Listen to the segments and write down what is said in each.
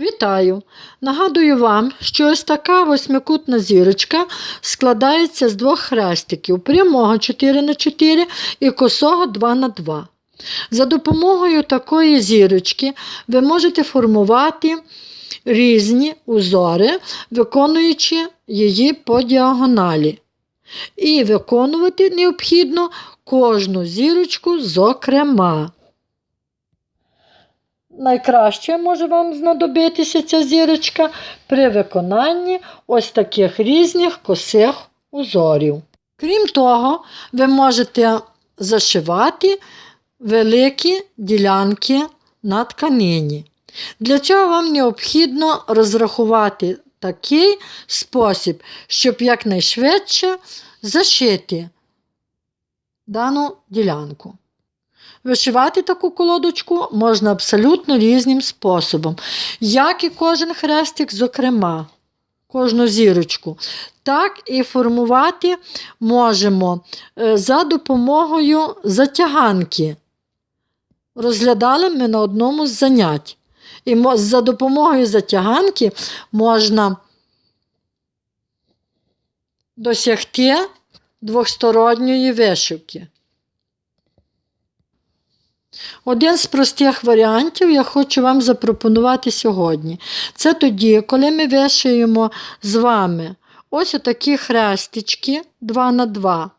Вітаю! Нагадую вам, що ось така восьмикутна зірочка складається з двох хрестиків прямого 4х4 і косого 2х2. За допомогою такої зірочки ви можете формувати різні узори, виконуючи її по діагоналі. І виконувати необхідно кожну зірочку зокрема. Найкраще може вам знадобитися ця зірочка при виконанні ось таких різних косих узорів. Крім того, ви можете зашивати великі ділянки на тканині. Для цього вам необхідно розрахувати такий спосіб, щоб якнайшвидше зашити дану ділянку. Вишивати таку колодочку можна абсолютно різним способом, як і кожен хрестик, зокрема, кожну зірочку, так і формувати можемо е, за допомогою затяганки. Розглядали ми на одному з занять. І за допомогою затяганки можна досягти двосторонньої вишивки. Один з простих варіантів я хочу вам запропонувати сьогодні. Це тоді, коли ми вишиємо з вами ось отакі хрестички 2 на 2.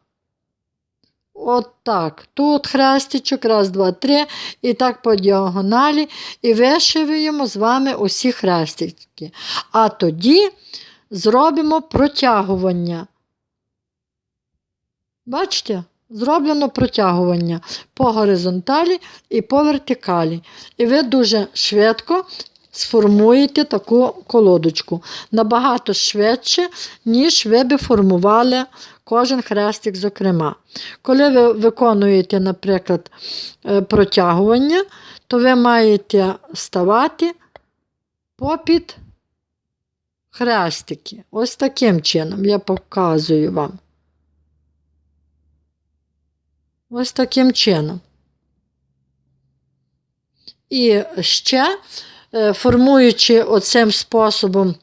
От так. Тут хрестичок, раз, два, три, і так по діагоналі, і вишиваємо з вами усі хрестички. А тоді зробимо протягування. Бачите? Зроблено протягування по горизонталі і по вертикалі. І ви дуже швидко сформуєте таку колодочку. Набагато швидше, ніж ви би формували кожен хрестик, зокрема. Коли ви виконуєте, наприклад, е, протягування, то ви маєте ставати попід хрестики. Ось таким чином я показую вам. Ось таким чином. І ще, е, формуючи оцим способом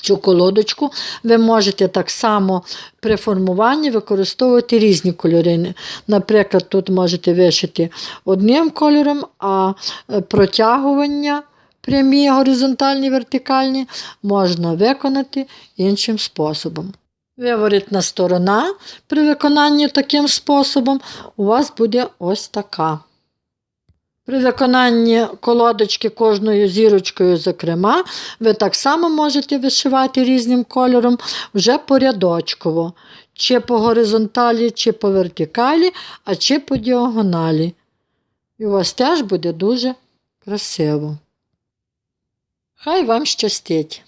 цю колодочку, ви можете так само при формуванні використовувати різні кольори. Наприклад, тут можете вишити одним кольором, а е, протягування прямі, горизонтальні, вертикальні можна виконати іншим способом. Виворітна сторона при виконанні таким способом у вас буде ось така. При виконанні колодочки кожною зірочкою, зокрема, ви так само можете вишивати різним кольором вже порядочково, чи по горизонталі, чи по вертикалі, а чи по діагоналі. І у вас теж буде дуже красиво. Хай вам щастить!